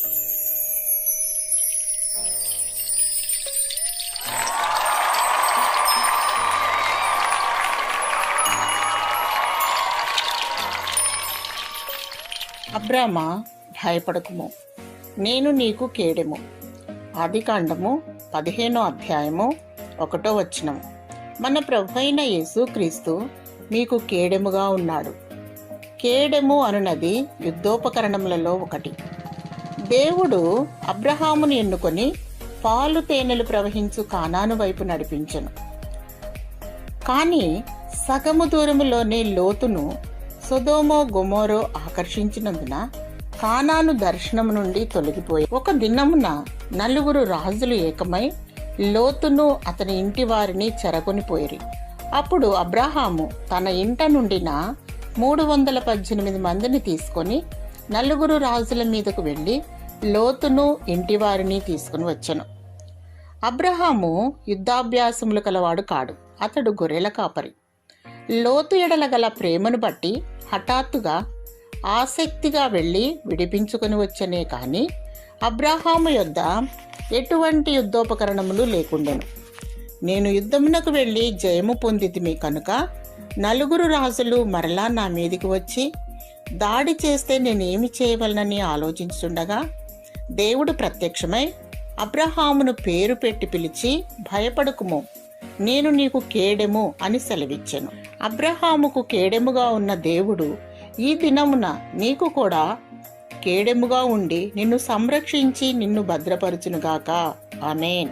అబ్రామా భయపడకుము. నేను నీకు కేడెము. ఆదికాండము పదిహేనో అధ్యాయము ఒకటో వచనం. మన ప్రభు అయిన యేసు క్రీస్తు మీకు కేడెముగా ఉన్నాడు. కేడెము అనునది యుద్ధోపకరణములలో ఒకటి. దేవుడు అబ్రహామును ఎన్నుకొని పాలు తేనెలు ప్రవహించు కానాను వైపు నడిపించను. కానీ సగము దూరములోనే లోతును సొదోమో గొమోరో ఆకర్షించినందున కానాను దర్శనం నుండి తొలగిపోయి ఒక దినమున నలుగురు రాజులు ఏకమై లోతును అతని ఇంటి వారిని చెరగొనిపోయిరి అప్పుడు అబ్రహాము తన ఇంట నుండిన మూడు వందల పద్దెనిమిది మందిని తీసుకొని నలుగురు రాజుల మీదకు వెళ్ళి లోతును ఇంటివారిని తీసుకుని వచ్చాను. అబ్రహాము యుద్ధాభ్యాసములు కలవాడు కాడు. అతడు గొర్రెల కాపరి. లోతు ఎడల గల ప్రేమను బట్టి హఠాత్తుగా ఆసక్తిగా వెళ్ళి విడిపించుకొని వచ్చనే కానీ అబ్రహాము యొద్ద ఎటువంటి యుద్ధోపకరణములు లేకుండెను. నేను యుద్ధమునకు వెళ్ళి జయము పొందితిమి కనుక నలుగురు రాజులు మరలా నా మీదికి వచ్చి దాడి చేస్తే నేనేమి చేయవలనని ఆలోచించుండగా దేవుడు ప్రత్యక్షమై అబ్రహామును పేరు పెట్టి పిలిచి భయపడకుము నేను నీకు కేడెము అని సెలవిచ్చాను. అబ్రహాముకు కేడెముగా ఉన్న దేవుడు ఈ దినమున నీకు కూడా కేడెముగా ఉండి నిన్ను సంరక్షించి నిన్ను భద్రపరచునుగాక. ఆమెన్.